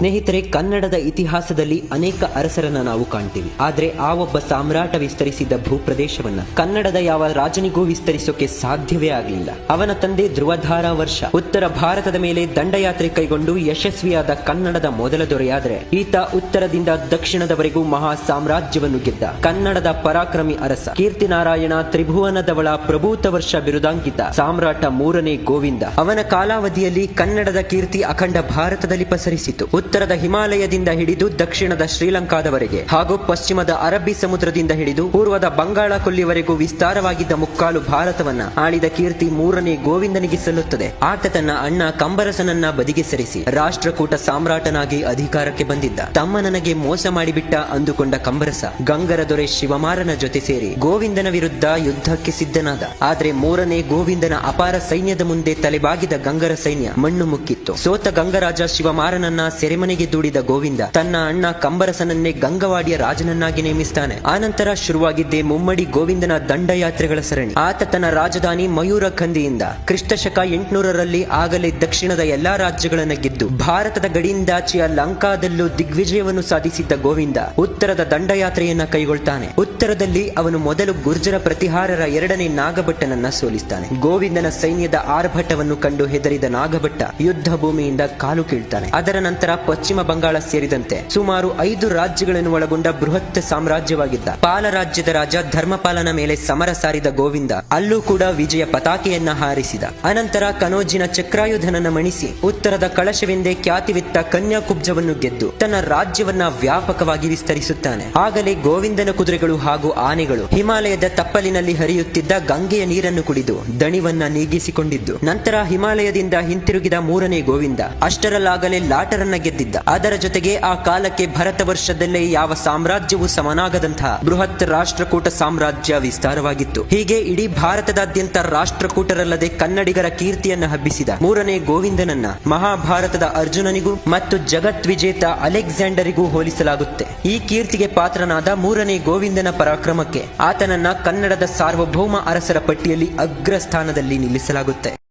ಸ್ನೇಹಿತರೆ, ಕನ್ನಡದ ಇತಿಹಾಸದಲ್ಲಿ ಅನೇಕ ಅರಸರನ್ನ ನಾವು ಕಾಣ್ತೀವಿ. ಆದ್ರೆ ಆ ಒಬ್ಬ ಸಾಮ್ರಾಟ ವಿಸ್ತರಿಸಿದ ಭೂಪ್ರದೇಶವನ್ನ ಕನ್ನಡದ ಯಾವ ರಾಜನಿಗೂ ವಿಸ್ತರಿಸೋಕೆ ಸಾಧ್ಯವೇ ಆಗಲಿಲ್ಲ. ಅವನ ತಂದೆ ಧ್ರುವಧಾರ ವರ್ಷ. ಉತ್ತರ ಭಾರತದ ಮೇಲೆ ದಂಡಯಾತ್ರೆ ಕೈಗೊಂಡು ಯಶಸ್ವಿಯಾದ ಕನ್ನಡದ ಮೊದಲ ದೊರೆಯಾದ್ರೆ, ಈತ ಉತ್ತರದಿಂದ ದಕ್ಷಿಣದವರೆಗೂ ಮಹಾ ಸಾಮ್ರಾಜ್ಯವನ್ನು ಗೆದ್ದ ಕನ್ನಡದ ಪರಾಕ್ರಮಿ ಅರಸ. ಕೀರ್ತಿನಾರಾಯಣ ತ್ರಿಭುವನದವಳ ಪ್ರಭೂತ ವರ್ಷ ಬಿರುದಾಂಕಿತ ಸಾಮ್ರಾಟ ಮೂರನೇ ಗೋವಿಂದ. ಅವನ ಕಾಲಾವಧಿಯಲ್ಲಿ ಕನ್ನಡದ ಕೀರ್ತಿ ಅಖಂಡ ಭಾರತದಲ್ಲಿ ಪಸರಿಸಿತು. ಉತ್ತರದ ಹಿಮಾಲಯದಿಂದ ಹಿಡಿದು ದಕ್ಷಿಣದ ಶ್ರೀಲಂಕಾದವರೆಗೆ ಹಾಗೂ ಪಶ್ಚಿಮದ ಅರಬ್ಬಿ ಸಮುದ್ರದಿಂದ ಹಿಡಿದು ಪೂರ್ವದ ಬಂಗಾಳ ಕೊಲ್ಲಿವರೆಗೂ ವಿಸ್ತಾರವಾಗಿದ್ದ ಮುಕ್ಕಾಲು ಭಾರತವನ್ನ ಆಳಿದ ಕೀರ್ತಿ ಮೂರನೇ ಗೋವಿಂದನಿಗೆ ಸಲ್ಲುತ್ತದೆ. ಆತ ತನ್ನ ಅಣ್ಣ ಕಂಬರಸನನ್ನ ಬದಿಗೆ ಸರಿಸಿ ರಾಷ್ಟ್ರಕೂಟ ಸಾಮ್ರಾಟನಾಗಿ ಅಧಿಕಾರಕ್ಕೆ ಬಂದಿದ್ದ. ತಮ್ಮ ನನಗೆ ಮೋಸ ಮಾಡಿಬಿಟ್ಟ ಅಂದುಕೊಂಡ ಕಂಬರಸ ಗಂಗರ ದೊರೆ ಶಿವಮಾರನ ಜೊತೆ ಸೇರಿ ಗೋವಿಂದನ ವಿರುದ್ಧ ಯುದ್ಧಕ್ಕೆ ಸಿದ್ಧನಾದ. ಆದ್ರೆ ಮೂರನೇ ಗೋವಿಂದನ ಅಪಾರ ಸೈನ್ಯದ ಮುಂದೆ ತಲೆಬಾಗಿದ ಗಂಗರ ಸೈನ್ಯ ಮಣ್ಣು ಮುಕ್ಕಿತ್ತು. ಸೋತ ಗಂಗರಾಜ ಶಿವಮಾರನನ್ನ ಸೆರೆಮನೆಗೆ ದೂಡಿದ ಗೋವಿಂದ ತನ್ನ ಅಣ್ಣ ಕಂಬರಸನನ್ನೇ ಗಂಗವಾಡಿಯ ರಾಜನನ್ನಾಗಿ ನೇಮಿಸ್ತಾನೆ. ಆನಂತರ ಶುರುವಾಗಿದ್ದೇ ಮುಮ್ಮಡಿ ಗೋವಿಂದನ ದಂಡಯಾತ್ರೆಗಳ ಸರಣಿ. ಆತ ತನ್ನ ರಾಜಧಾನಿ ಮಯೂರ ಖಂದಿಯಿಂದ ಕ್ರಿಸ್ತಶಕ ಎಂಟುನೂರರಲ್ಲಿ ಆಗಲೇ ದಕ್ಷಿಣದ ಎಲ್ಲಾ ರಾಜ್ಯಗಳನ್ನ ಗೆದ್ದು ಭಾರತದ ಗಡಿಯಿಂದಾಚೆಯ ಲಂಕಾದಲ್ಲೂ ದಿಗ್ವಿಜಯವನ್ನು ಸಾಧಿಸಿದ್ದ ಗೋವಿಂದ ಉತ್ತರದ ದಂಡಯಾತ್ರೆಯನ್ನ ಕೈಗೊಳ್ತಾನೆ. ಉತ್ತರದಲ್ಲಿ ಅವನು ಮೊದಲು ಗುರ್ಜರ ಪ್ರತಿಹಾರರ ಎರಡನೇ ನಾಗಭಟ್ಟನನ್ನ ಸೋಲಿಸ್ತಾನೆ. ಗೋವಿಂದನ ಸೈನ್ಯದ ಆರ್ಭಟವನ್ನು ಕಂಡು ಹೆದರಿದ ನಾಗಭಟ್ಟ ಯುದ್ಧ ಭೂಮಿಯಿಂದ ಕಾಲು ಕೀಳ್ತಾನೆ. ಅದರ ನಂತರ ಪಶ್ಚಿಮ ಬಂಗಾಳ ಸೇರಿದಂತೆ ಸುಮಾರು ಐದು ರಾಜ್ಯಗಳನ್ನು ಒಳಗೊಂಡ ಬೃಹತ್ ಸಾಮ್ರಾಜ್ಯವಾಗಿದ್ದ. ಪಾಲ ರಾಜ್ಯದ ರಾಜ ಧರ್ಮಪಾಲನ ಮೇಲೆ ಸಮರ ಸಾರಿದ ಗೋವಿಂದ, ಅಲ್ಲೂ ಕೂಡ ವಿಜಯ ಪತಾಕೆಯನ್ನ ಹಾರಿಸಿದ. ಅನಂತರ ಕನೋಜಿನ ಚಕ್ರಾಯುಧನನ ಮಣಿಸಿ, ಉತ್ತರದ ಕಳಶವೆಂದೇ ಖ್ಯಾತಿವಿತ್ತ ಕನ್ಯಾಕುಬ್ಜವನ್ನು ಗೆದ್ದು, ತನ್ನ ರಾಜ್ಯವನ್ನ ವ್ಯಾಪಕವಾಗಿ ವಿಸ್ತರಿಸುತ್ತಾನೆ. ಆಗಲೇ ಗೋವಿಂದನ ಕುದುರೆಗಳು ಹಾಗೂ ಆನೆಗಳು ಹಿಮಾಲಯದ ತಪ್ಪಲಿನಲ್ಲಿ ಹರಿಯುತ್ತಿದ್ದ ಗಂಗೆಯ ನೀರನ್ನು ಕುಡಿದು ದಣಿವನ್ನ ನೀಗಿಸಿಕೊಂಡಿದ್ದು. ನಂತರ ಹಿಮಾಲಯದಿಂದ ಹಿಂತಿರುಗಿದ ಮೂರನೇ ಗೋವಿಂದ, ಅಷ್ಟರಲ್ಲಾಗಲೇ ಲಾಟರನ್ನ ಗೆದ್ದಿದ್ದ ಅದರ ಜೊತೆಗೆ ಆ ಕಾಲಕ್ಕೆ ಭರತ ವರ್ಷದಲ್ಲೇ ಯಾವ ಸಾಮ್ರಾಜ್ಯವು ಸಮನಾಗದಂತಹ ಬೃಹತ್ ರಾಷ್ಟ್ರಕೂಟ ಸಾಮ್ರಾಜ್ಯ ವಿಸ್ತಾರವಾಗಿತ್ತು. ಹೀಗೆ ಇಡೀ ಭಾರತದಾದ್ಯಂತ ರಾಷ್ಟ್ರಕೂಟರಲ್ಲದೆ ಕನ್ನಡಿಗರ ಕೀರ್ತಿಯನ್ನು ಹಬ್ಬಿಸಿದ ಮೂರನೇ ಗೋವಿಂದನನ್ನ ಮಹಾಭಾರತದ ಅರ್ಜುನನಿಗೂ ಮತ್ತು ಜಗತ್ ವಿಜೇತ ಅಲೆಕ್ಸಾಂಡರಿಗೂ ಹೋಲಿಸಲಾಗುತ್ತೆ. ಈ ಕೀರ್ತಿಗೆ ಪಾತ್ರನಾದ ಮೂರನೇ ಗೋವಿಂದನ ಪರಾಕ್ರಮಕ್ಕೆ ಆತನನ್ನ ಕನ್ನಡದ ಸಾರ್ವಭೌಮ ಅರಸರ ಪಟ್ಟಿಯಲ್ಲಿ ಅಗ್ರಸ್ಥಾನದಲ್ಲಿ ನಿಲ್ಲಿಸಲಾಗುತ್ತೆ.